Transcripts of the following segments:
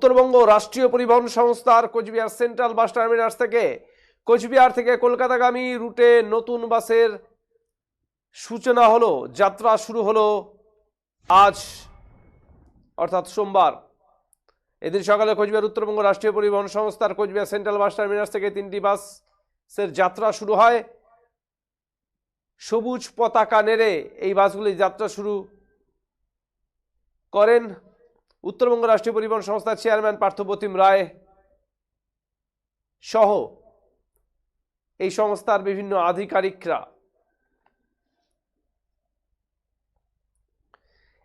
উত্তরবঙ্গ রাষ্ট্রীয় পরিবহন সংস্থার কোচবিহার সেন্ট্রাল বাস টার্মিনাস থেকে কোচবিহার থেকে কলকাতাগামী রুটে নতুন বাসের সূচনা হলো, যাত্রা শুরু হলো আজ, অর্থাৎ সোমবার। এদিন সকালে কোচবিহার উত্তরবঙ্গ রাষ্ট্রীয় পরিবহন সংস্থার কোচবিহার সেন্ট্রাল বাস টার্মিনাস থেকে তিনটি বাসের যাত্রা শুরু হয়। সবুজ পতাকা নেড়ে এই বাসগুলি যাত্রা শুরু করেন। উত্তরবঙ্গ রাষ্ট্রীয় পরিবহন সংস্থার চেয়ারম্যান পার্থপ্রতিম রায় সহ এই সংস্থার বিভিন্ন আধিকারিকরা।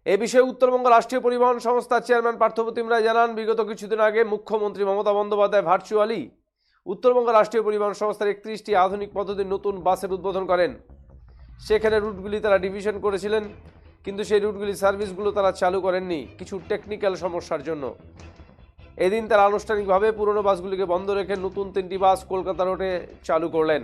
এ বিষয়ে উত্তরবঙ্গ রাষ্ট্রীয় পরিবহন সংস্থার চেয়ারম্যান পার্থপ্রতিম রায় জানান, বিগত কিছুদিন আগে মুখ্যমন্ত্রী মমতা বন্দ্যোপাধ্যায় ভার্চুয়ালি উত্তরবঙ্গ রাষ্ট্রীয় পরিবহন সংস্থার একত্রিশটি আধুনিক পদ্ধতির নতুন বাসের উদ্বোধন করেন। সেখানে রুটগুলি তারা ডিভিশন করেছিলেন। কিন্তু সেই রুটগুলি সার্ভিসগুলো তারা চালু করেননি কিছু টেকনিক্যাল সমস্যার জন্য। এদিন তারা আনুষ্ঠানিকভাবে পুরনো বাসগুলিকে বন্ধ রেখে নতুন তিনটি বাস কলকাতা রোডে চালু করলেন।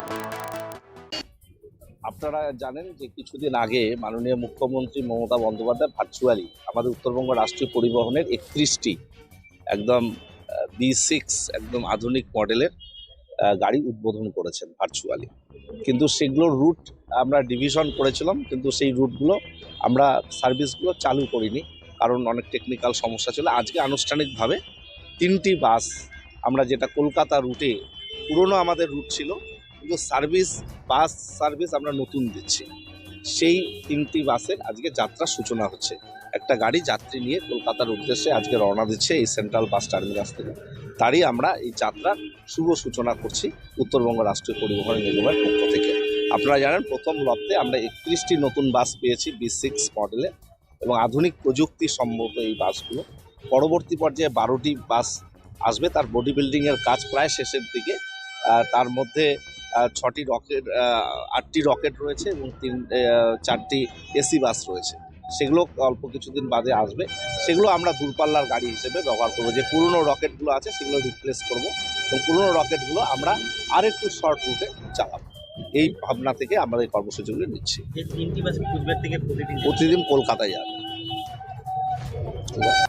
আপনারা জানেন যে কিছুদিন আগে মাননীয় মুখ্যমন্ত্রী মমতা বন্দ্যোপাধ্যায় ভার্চুয়ালি আমাদের উত্তরবঙ্গ রাষ্ট্রীয় পরিবহনের একত্রিশটি একদম বি সিক্স একদম আধুনিক মডেলের গাড়ি উদ্বোধন করেছেন ভার্চুয়ালি কিন্তু সেগুলোর রুট আমরা ডিভিশন করেছিলাম, কিন্তু সেই রুটগুলো আমরা সার্ভিসগুলো চালু করিনি। কারণ অনেক টেকনিক্যাল সমস্যা ছিল। আজকে আনুষ্ঠানিকভাবে তিনটি বাস আমরা যেটা কলকাতা রুটে পুরনো আমাদের রুট ছিল কিন্তু সার্ভিস, বাস সার্ভিস আমরা নতুন দিচ্ছি। সেই তিনটি বাসের আজকে যাত্রা সূচনা হচ্ছে। একটা গাড়ি যাত্রী নিয়ে কলকাতার উদ্দেশ্যে আজকে রওনা দিচ্ছে এই সেন্ট্রাল বাস টার্মিনাস থেকে। তারই আমরা এই যাত্রার শুভ সূচনা করছি উত্তরবঙ্গ রাষ্ট্রীয় পরিবহন নিগমের পক্ষ থেকে। আপনারা জানেন, প্রথম লপ্তে আমরা একত্রিশটি নতুন বাস পেয়েছি বি সিক্স মডেলে এবং আধুনিক প্রযুক্তি সম্মত এই বাসগুলো। পরবর্তী পর্যায়ে বারোটি বাস আসবে। তার বডি বিল্ডিংয়ের কাজ প্রায় শেষের দিকে। তার মধ্যে ছটি রকেট আটটি রকেট রয়েছে এবং তিন চারটি এসি বাস রয়েছে। সেগুলো অল্প কিছুদিন বাদে আসবে। সেগুলো আমরা দূরপাল্লার গাড়ি হিসেবে ব্যবহার করব। যে পুরনো রকেটগুলো আছে সেগুলো রিপ্লেস করব এবং পুরনো রকেটগুলো আমরা আরেকটু শর্ট রুটে চালাবো। এই ভাবনা থেকে আমরা এই কর্মসূচিগুলো নিচ্ছি। যে তিনটি বাস কুচবিহার থেকে প্রতিদিন প্রতিদিন কলকাতায় যাবে। ঠিক আছে।